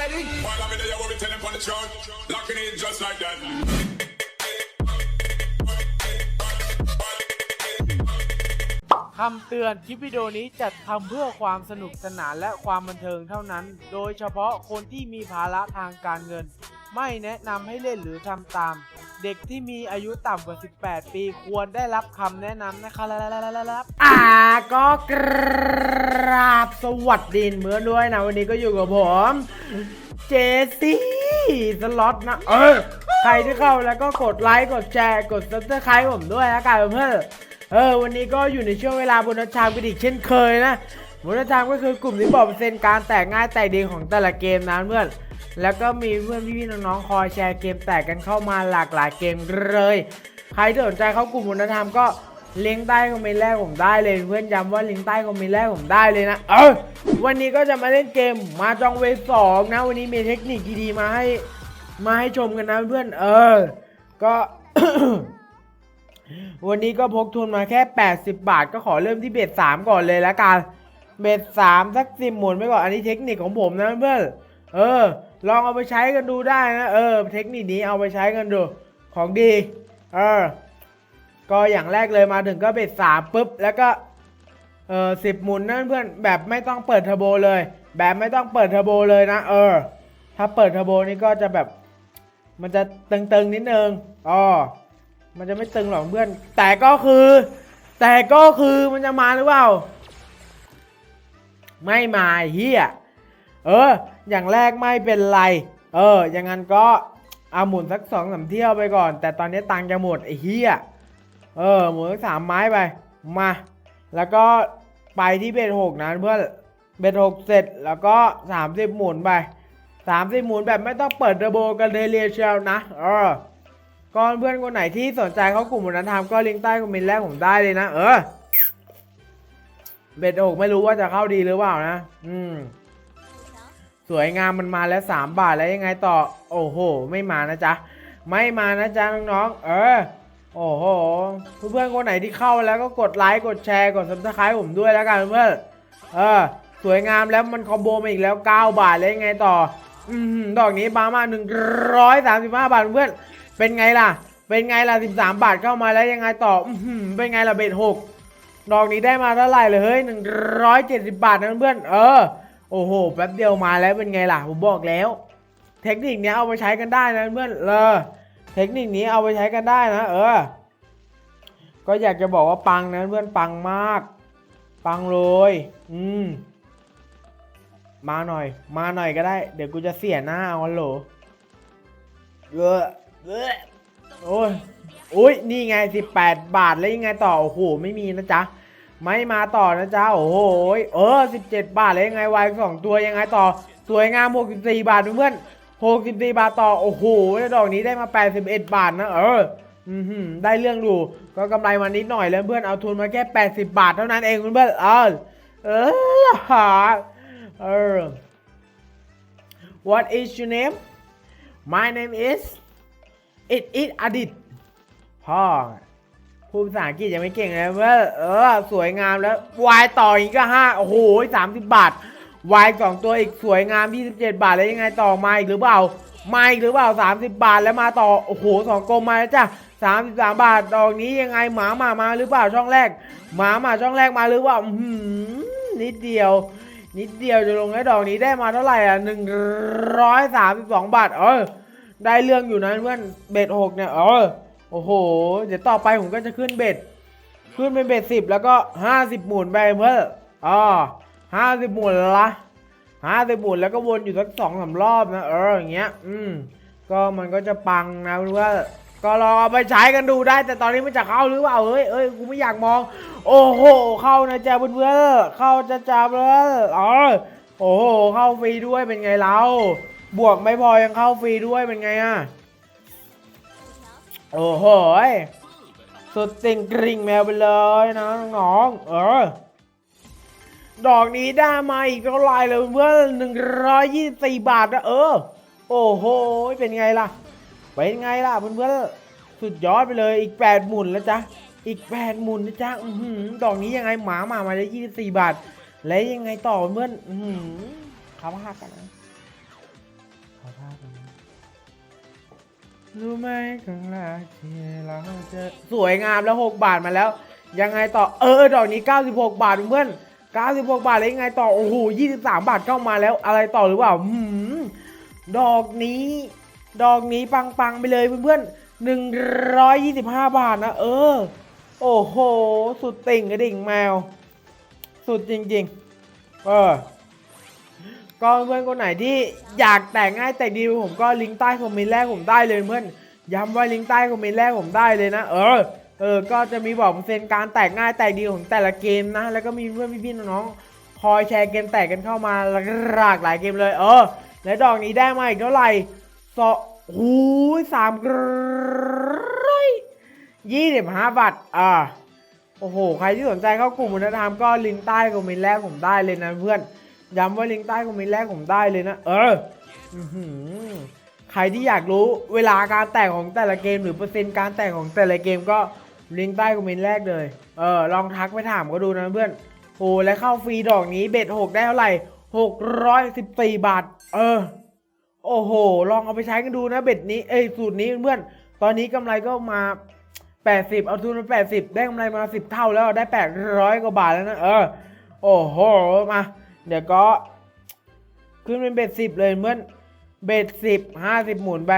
ready? While I'm in there, what we tell them on the chart. Locking in just like that. คำเตือนคลิปวิดีโอนี้จัดทำเพื่อความสนุกสนานและความบันเทิงเท่านั้น โดยเฉพาะคนที่มีภาระทางการเงิน ไม่แนะนำให้เล่นหรือทำตาม เด็กที่มีอายุต่ำกว่า 18 ปีควรได้รับคำแนะนำนะครับอ่าก็กราบสวัสดีเมื่อด้วยนะ วันนี้ก็อยู่กับผม เจซี่สล็อตนะ เออ ใครที่เข้าแล้วก็กดไลค์กดแชร์กดซับสไครต์ผมด้วยนะกันเพื่อนเออ วันนี้ก็อยู่ในช่วงเวลาบนชามกันอีกเช่นเคยนะบนชามก็คือกลุ่มที่บอกเปอร์เซ็นต์การแตกง่ายแตกดีของแต่ละเกมนะเพื่อน แล้วก็มีเพื่อนพี่ๆน้องๆคอยแชร์เกมแตกกันเข้ามาหลากหลายเกมเลย ใครที่สนใจเข้ากลุ่มบนธรรมก็เลิงก์ใต้คอมเมนต์แรกผมได้เลยเพื่อนย้ำว่าลิงก์ใต้คอมเมนต์แรกผมได้เลยนะ เออวันนี้ก็จะมาเล่นเกมมาจองเวฟสองนะ วันนี้มีเทคนิคดีๆมาให้มาให้ชมกันนะเพื่อนเออ ก็ วันนี้ก็พกทุนมาแค่ 80 บาท ก็ขอเริ่มที่เบ็ด3ก่อนเลยละกันเบ็ด3สักสิบหมุนไปก่อนอันนี้เทคนิคของผมนะเพื่อนเออ ลองเอาไปใช้กันดูได้นะ เออ เทคนิคนี้เอาไปใช้กันดู ของดี เออ ก็อย่างแรกเลยมาถึงก็เบ็ดสามปุ๊บ แล้วก็ เออสิบหมุนนั่นเพื่อนแบบไม่ต้องเปิดเทอร์โบเลย แบบไม่ต้องเปิดเทอร์โบเลยนะ เออ ถ้าเปิดเทอร์โบนี่ก็จะแบบ มันจะตึงๆนิดนึง อ๋อ มันจะไม่ตึงหรอกเพื่อน แต่ก็คือ แต่ก็คือมันจะมาหรือเปล่า ไม่มาเฮีย เออ อย่างแรกไม่เป็นไร เออ อย่างนั้นก็เอาหมุนสักสองสามเที่ยวไปก่อน แต่ตอนนี้ตังค์จะหมดไอ้เฮียเออ หมุนสักสามไม้ไป มา แล้วก็ไปที่เบ็ดหกนะเพื่อน เบ็ดหกเสร็จแล้วก็สามสิบหมุนไปสามสิบหมุนแบบไม่ต้องเปิดเทอร์โบกันเลยเรียเชียวนะ เออก็เพื่อนคนไหนที่สนใจเขากลุ่มวันนั้นทำก็ลิงก์ใต้คอมเมนต์แรกผมได้เลยนะ เออ เบ็ดอกไม่รู้ว่าจะเข้าดีหรือเปล่านะ อืม สวยงามมันมาแล้วสามบาทแล้วยังไงต่อ โอ้โห ไม่มานะจ๊ะ ไม่มานะจ๊ะน้องๆ เออ โอ้โห เพื่อนๆคนไหนที่เข้าแล้วก็กดไลค์กดแชร์กดซับสไครต์ผมด้วยแล้วกันเพื่อน เออ สวยงามแล้วมันคอมโบมาอีกแล้ว 9 บาทแล้วยังไงต่อ อืมดอกนี้บามา135บาทเพื่อน เป็นไงล่ะ เป็นไงล่ะ13บาทเข้ามาแล้วยังไงต่อ อืมเป็นไงล่ะเบ็ดหกดอกนี้ได้มาเท่าไหร่เลยเฮ้ยหนึ่งร้อยเจ็ดสิบบาทนะเพื่อน เออ โอ้โห แป๊บเดียวมาแล้วเป็นไงล่ะ ผมบอกแล้ว เทคนิคนี้เอาไปใช้กันได้นะเพื่อนเออเทคนิคนี้เอาไปใช้กันได้นะ เออ ก็อยากจะบอกว่าปังนะเพื่อนปังมาก ปังเลย อืม มาหน่อย มาหน่อยก็ได้ เดี๋ยวกูจะเสียหน้าเอาโหลเออเออโอ้ยอุ้ยนี่ไง 18 บาทแล้วยังไงต่อ โอ้โห ไม่มีนะจ๊ะ ไม่มาต่อนะจ๊ะโอ้โหเออ 17 บาทแล้วยังไงวายสองตัวยังไงต่อสวยงาม 64 บาทเพื่อน64 บาทต่อ โอ้โหดอกนี้ได้มา 81 บาทนะ เอออือหือได้เรื่องดูก็กำไรมานิดหน่อยแล้วเพื่อนเอาทุนมาแค่ 80 บาทเท่านั้นเองเพื่อนเออเออหาเออ What is your name My name is It is Adit พ่อ พูดภาษาอังกฤษยังไม่เก่งเลยเพื่อเออ สวยงามแล้ววายต่ออีกก็ห้าโอ้โหสามสิบบาทวายสองตัวอีกสวยงามยี่สิบเจ็ดบาทแล้วยังไงต่อมาอีกหรือเปล่ามาอีกหรือเปล่าสามสิบบาทแล้วมาต่อโอ้โหสองกลมมาแล้วจ้ะสามสิบสามบาทดอกนี้ยังไงหมาหมามาหรือเปล่าช่องแรกหมาหมาช่องแรกมาหรือเปล่าหือนิดเดียว นิดเดียวจะลงให้ดอกนี้ได้มาเท่าไหร่อะหนึ่งร้อยสามสิบสองบาทเออได้เรื่องอยู่นะเพื่อนเบ็ดหกเนี่ยเออ โอ้โห เดี๋ยวต่อไปผมก็จะขึ้นเบ็ด ขึ้นเป็นเบ็ดสิบแล้วก็ห้าสิบหมุนไปเพื่ออ๋อห้าสิบหมุนละห้าสิบหมุนแล้วก็วนอยู่สักสองสามรอบนะเอออย่างเงี้ย อืม ก็มันก็จะปังนะเพื่อนก็ลองเอาไปใช้กันดูได้ แต่ตอนนี้มันจะเข้าหรือเปล่าเฮ้ยเอ้ยกูไม่อยากมอง โอ้โห เข้านะจ๊ะเพื่อนๆเข้าจะจ้าเพื่อนอ๋อโอ้โห เข้าฟรีด้วยเป็นไงเรา บวกไม่พอยังเข้าฟรีด้วยเป็นไงอะ โอ้โหสุดติงกริ่งแมวไปเลยนะน้องๆเออ ดอกนี้ได้มาอีกเท่าไรเลยเพื่อนหนึ่งร้อยยี่สิบสี่บาทนะเออ โอ้โห เป็นไงล่ะ เป็นไงล่ะเพื่อนๆสุดยอดไปเลยอีกแปดหมุนแล้วจ้ะ อีกแปดหมุนนะจ๊ะอือดอกนี้ยังไงหมาหมามาได้ยี่สิบสี่บาท แล้วยังไงต่อเพื่อน อือหือเขาหักกันนะ รู้ไหมครั้งแรกที่เราเจอสวยงามแล้ว 6 บาทมาแล้ว ยังไงต่อเออดอกนี้ 96 บาทเพื่อน96 บาทแล้วยังไงต่อโอ้โห23 บาทเข้ามาแล้วอะไรต่อหรือเปล่าหืมดอกนี้ ดอกนี้ปังๆไปเลยเพื่อนๆ125 บาทนะเออ โอ้โห สุดติ่งกระดิ่งแมว สุดจริง ๆ เออ ก็เพื่อนคนไหนที่อยากแต่งง่ายแต่งดีผมก็ลิงก์ใต้คอมเมนต์แรกผมได้เลยเพื่อนย้ำว่าลิงก์ใต้คอมเมนต์แรกผมได้เลยนะ เออเออก็จะมีบอกเปอร์เซ็นต์การแตกง่ายแตกดีของแต่ละเกมนะ แล้วก็มีเพื่อนพี่ๆน้องๆคอยแชร์เกมแตกกันเข้ามาหลากหลายเกมเลย เออ และดอกนี้ได้มาอีกเท่าไหร่สอหูสามร้อยยี่สิบห้าบาทอ่าโอ้โห ใครที่สนใจเข้ากลุ่มวัฒนธรรมก็ลิงก์ใต้คอมเมนต์แรกผมได้เลยนะเพื่อน ย้ำว่าลิงก์ใต้คอมเมนต์แรกผมได้เลยนะ เออใครที่อยากรู้เวลาการแตกของแต่ละเกม หรือเปอร์เซ็นต์การแตกของแต่ละเกมก็ลิงก์ใต้คอมเมนต์แรกเลย เออลองทักไปถามก็ดูนะเพื่อนโอ้และเข้าฟรีดอกนี้เบ็ดหกได้เท่าไหร่หกร้อยสิบสี่บาท เออ โอ้โห ลองเอาไปใช้กันดูนะเบ็ดนี้เอ้ยสูตรนี้เพื่อนตอนนี้กำไรก็มา80เอาทุนมา80ได้กำไรมา10เท่าแล้วได้800กว่าบาทแล้วนะเออ โอ้โหมา เดี๋ยวก็ขึ้นเป็นเบ็ดสิบเลยเมื่อนเบ็ดสิบห้าสิบหมุนไป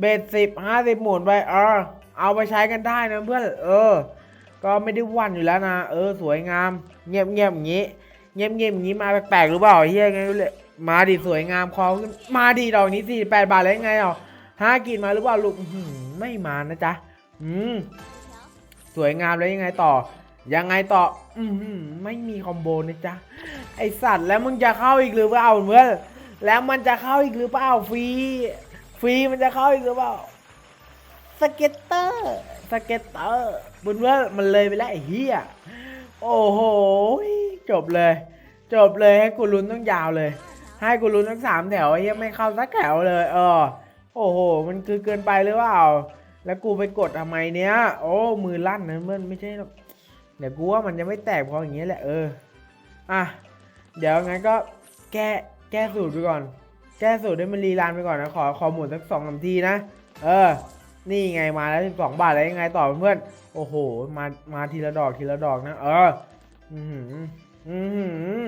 เบ็ดสิบห้าสิบหมุนไป เออ เอาไปใช้กันได้นะเพื่อน เออ ก็ไม่ได้วันอยู่แล้วนะ เออ สวยงาม เงียบเงียบๆอย่างนี้ เงียบเงียบๆอย่างนี้มาแปลกๆหรือเปล่าเฮียไงไม่รู้เลยมาดิสวยงามคอขึ้น มาดิดอกนี้สี่แปดบาทแล้วยังไงอะห้ากินมาหรือเปล่าลูกไม่มานะจ๊ะ อืม สวยงามแล้วยังไงต่อ ยังไงต่ออือหือไม่มีคอมโบนะจ๊ะ ไอสัตว์แล้วมึงจะเข้าอีกหรือเปล่าเพื่อนแล้วมันจะเข้าอีกหรือเปล่าฟรีฟรีมันจะเข้าอีกหรือเปล่าสเก็ตเตอร์สเก็ตเตอร์บุญเว่ามันเลยไปแล้วไอ้เหี้ยโอ้โหจบเลย จบเลยให้กูลุ้นต้องยาวเลย ให้กูลุ้นทั้งสามแถวไอ้เหี้ยังไม่เข้าสักแถวเลย เออ โอ้โห มันคือเกินไปหรือเปล่า แล้วกูไปกดทำไมเนี้ยโอ้มือลั่นนะเพื่อนไม่ใช่หรอก ดี๋ยวกูว่ามันจะไม่แตกเพราะอย่างเงี้ยแหละเอออะเดี๋ยวงั้นก็แก้แก้สูตรไปก่อน แก้สูตรให้มันรีรันไปก่อนนะขอขอหมุนสักสองสามทีนะเออ นี่ไงมาแล้วสิบสองบาทแล้วยังไงต่อเพื่อนโอ้โหมามาทีละดอกทีละดอกนะเอออือหืออือหือ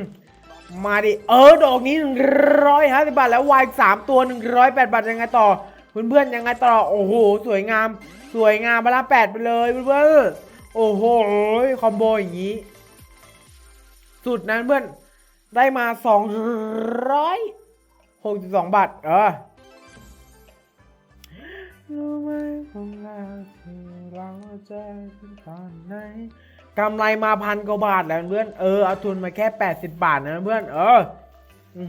มาดิเออดอกนี้หนึ่งร้อยห้าสิบบาทแล้ววายสามตัวหนึ่งร้อยแปดบาทยังไงต่อเพื่อนๆยังไงต่อโอ้โหสวยงาม สวยงามบาละแปดไปเลยเพื่อนๆ โอ้โห คอมโบอย่างนี้ สุดนั้นเพื่อน ได้มาสองร้อยหกสิบสองบาท เออรู้ไหมของเราที่เราเจอกันตอนไหนกำไรมาพันกว่าบาทแล้วเพื่อน เออ เอาทุนมาแค่แปดสิบบาทนะเพื่อน เออ อื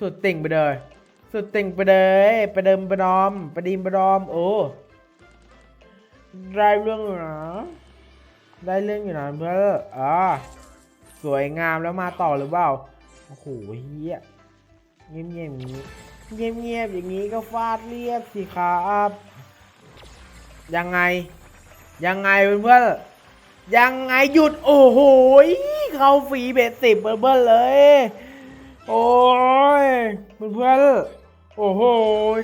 สุดติ่งไปเลย สุดติ่งไปเลย ประเดิมประดอม ประดิมประดอม โอ้ ได้เรื่องอยู่นะ ได้เรื่องอยู่นะเพื่อนอ่าสวยงามแล้วมาต่อหรือเปล่า โอ้โหเฮียเงียบเงียบอย่างนี้ เงียบเงียบอย่างนี้ก็ฟาดเรียบสิครับ ยังไง ยังไงเพื่อนยังไงหยุด โอ้โหเข้าฟรีเบสสิบเบิ้ลเลย โอ้ยเพื่อนโอ้โห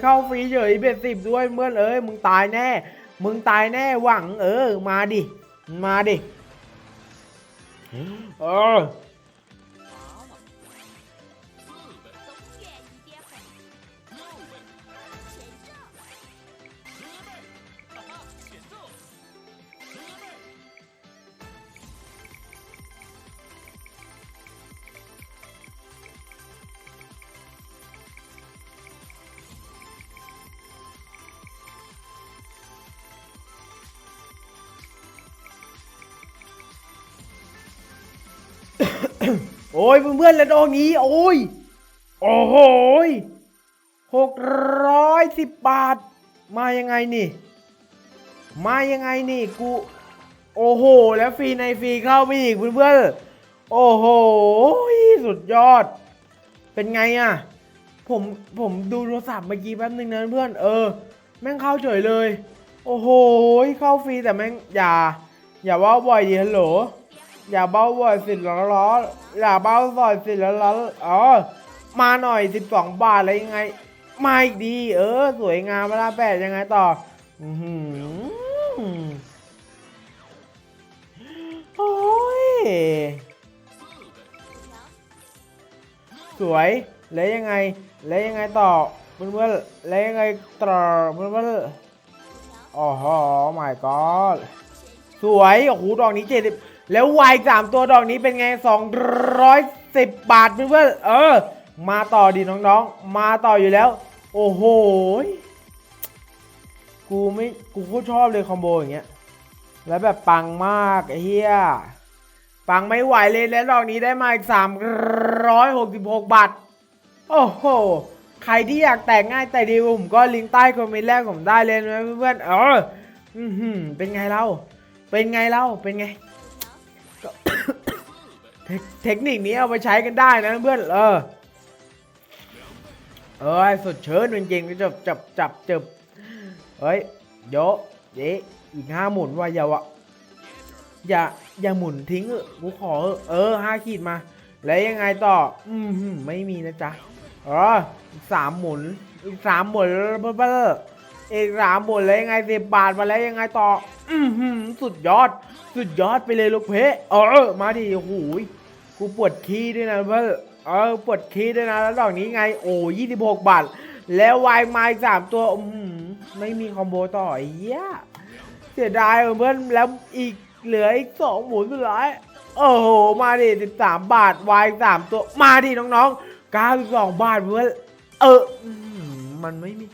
เข้าฟรีเฉยเบ็ดสิบด้วยเพื่อนเอ้ยมึงตายแน่ มึงตายแน่หวัง เออ มาดิ มาดิ เออ โอ้ยเพื่อนๆแล้วดอกนี้ โอ้ย โอ้โหหกร้อยสิบบาท มายังไงนี่ มายังไงนี่กู โอ้โห แล้วฟรีในฟรีเข้าไปอีกเพื่อนๆ โอ้โห สุดยอด เป็นไงอะผมผมดูโทรศัพท์เมื่อกี้แป๊บนึงนะเพื่อน เออ แม่งเข้าเฉยเลย โอ้โห เข้าฟรีแต่แม่งอย่า อย่าว่าบ่อยดิฮัลโหล อย่าเบ้าบ่อยสิล้อล้ออย่าเบ้าบ่อยสิล้อล้ออ๋อมาหน่อย12บสองบาทอะไรยังไง มาอีกดี เออ สวยงามเวลาแปดยังไงต่ออือหือโอ้ยสวยแล้วยังไง แล้วยังไงต่อเพื่อนๆแล้วยังไงต่อเพื่อนๆอ๋อฮะ my god สวยโอ้โหดอกนี้เจ็ดสิบ แล้ววายสามตัวดอกนี้เป็นไงสองร้อยสิบบาทเพื่อนเออ มาต่อดีน้องๆ มาต่ออยู่แล้ว โอ้โห กูไม่กูโคตรชอบเลยคอมโบอย่างเงี้ย แล้วแบบปังมากไอ้เหี้ยปังไม่ไหวเลยแล้วดอกนี้ได้มาอีกสามร้อยหกสิบหกบาท โอ้โห ใครที่อยากแต่งง่ายแต่ดีผมก็ลิงก์ใต้คอมเมนต์แรกผมได้เลยนะเพื่อนๆเอออือหือเป็นไงเล่า เป็นไงเล่า เป็นไง เทคนิคนี้เอาไปใช้กันได้นะเพื่อนเออเอ้ยสุดเชิญจริงๆจับจับจับจับเฮ้ยโยะเยอีกห้าหมุนว่าอย่าวะอย่าอย่าหมุนทิ้งเออกูขอเออห้าขีดมา แล้วยังไงต่อ อืมไม่มีนะจ๊ะเอออีกสามหมุนอีกสามหมุนเบ้อๆอีกสามหมุนแล้วยังไงสิบบาทมาแล้วยังไงต่อ อืมหืมสุดยอด สุดยอดไปเลยลูกเพะเออมาดิโอ้โหยกูปวดขี้ด้วยนะเพื่อนเออปวดขี้ด้วยนะแล้วดอกนี้ไงโอ้ยี่สิบหกบาท แล้ววายไม้สามตัวอืมไม่มีคอมโบต่อเหี้ยเสียดายเพื่อนแล้วอีกเหลืออีกสองหมุนสุดท้ายโอ้โห มาดิสิบสามบาทวายสามตัว มาดิน้องๆเก้าสิบสองบาทเพื่อนเออมันไม่มี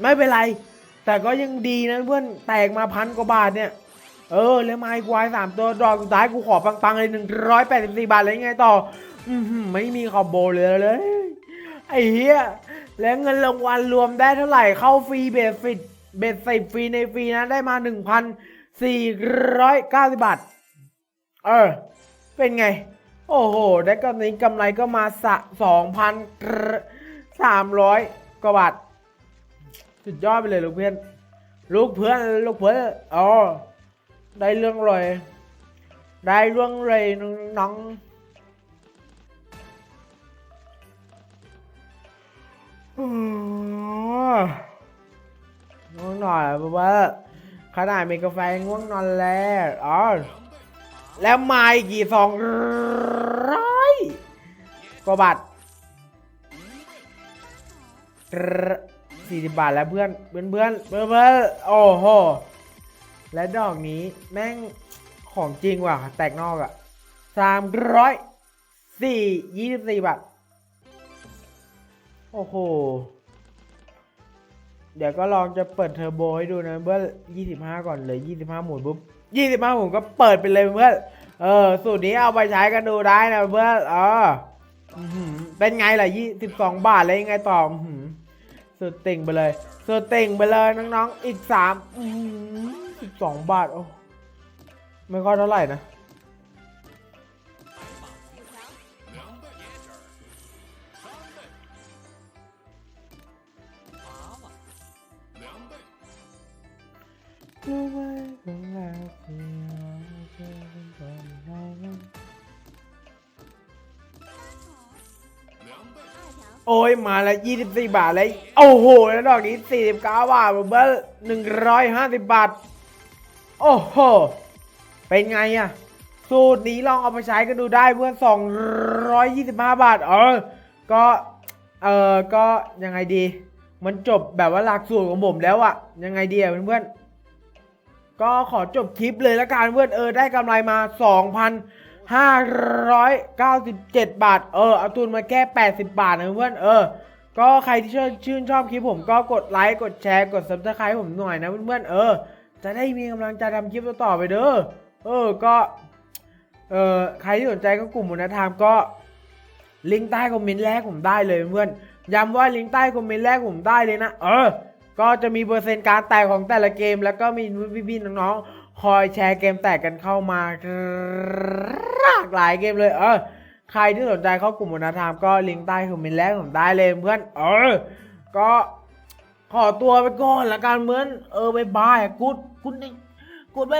ไม่เป็นไร แต่ก็ยังดีนะเพื่อนแตกมาพันกว่าบาทเนี่ย เออ แล้วไม้ควายสามตัวดอกสุดท้ายกูขอปังๆเลยหนึ่งร้อยแปดสิบสี่บาทเลยยังไงต่อ อือหือไม่มีคอมโบเลยเลย ไอ้เหี้ย แล้วเงินรางวัลรวมได้เท่าไหร่เข้าฟรีเบสฟิตเบสสิบฟรีในฟรีนะได้มาหนึ่งพันสี่ร้อยเก้าสิบบาท เออ เป็นไง โอ้โห ได้กำไรกำไรก็มาสะสองพันสามร้อยกว่าบาท สุดยอดไปเลยลูกเพื่อน ลูกเพื่อนลูกเพื่อนอ๋อได้เรื่องเลยได้เรื่องเลยน้องอืมง่วงนอนเพราะว่าขนาดมีกาแฟง่วงนอนแล้วอ๋อแล้วมาอีกกี่สองร้อยกว่าบาท สี่สิบบาทแล้วเพื่อนเพื่อนเพื่อนเพื่อนเพื่อนโอ้โห และดอกนี้แม่งของจริงว่ะ แตกนอกอะ่ะสามร้อยสี่ยี่สิบสี่บาท โอ้โห เดี๋ยวก็ลองจะเปิดเทอร์โบให้ดูนะเพื่อนยี่สิบห้าก่อนเลยยี่สิบห้าหมุนปุ๊บยี่สิบห้าหมุนก็เปิดไปเลยเพื่อนเออ สูตรนี้เอาไปใช้กันดูได้นะเพื่อนเอออื้อหือเป็นไงล่ะยี่สิบสองบาทแล้วยังไงต่อหือ สุดติ่งไปเลยสุดติ่งไปเลยน้องๆ อีกสามสิบสองบาทโอ้ไม่ค่อยเท่าไหร่นะรู้ไหม โอ้ยมาแล้ว 24 บาทเลยโอ้โห แล้วดอกนี้ 49 บาทเบอร์150บบาท โอ้โห เป็นไงอะสูตรนี้ลองเอาไปใช้กันดูได้เพื่อน225 บาท เออ ก็ เออก็ยังไงดี มันจบแบบว่าหลักสูตรของผมแล้วอะยังไงดีอะเพื่อนๆก็ขอจบคลิปเลยละกันเพื่อนเออได้กำไรมา 597 บาท เออ เอาทุนมาแค่80 บาทนะเพื่อน เออ ก็ใครที่ชื่นชื่นชอบคลิปผมก็กดไลค์ กดแชร์ กด subscribe ผมหน่อยนะเพื่อนๆ เออ จะได้มีกำลังใจทำคลิปต่อไปเด้อ เออ ก็ เออใครที่สนใจก็กลุ่มมุนธรรมก็ ลิงก์ใต้คอมเมนต์แรกผมได้เลยเพื่อนย้ำว่าลิงก์ใต้คอมเมนต์แรกผมได้เลยนะ เออ ก็จะมีเปอร์เซ็นต์การแตกของแต่ละเกม แล้วก็มีพี่ๆน้องๆ คอยแชร์เกมแตกกันเข้ามาหลากหลายเกมเลยเออใครที่สนใจเข้ากลุ่มวัฒนธรรมก็ลิงก์ใต้คอมเมนต์แรกผมได้เลยเพื่อนเออก็ขอตัวไปก่อนละกันเหมือนเออบายบายกูดกูดนี่กูดไป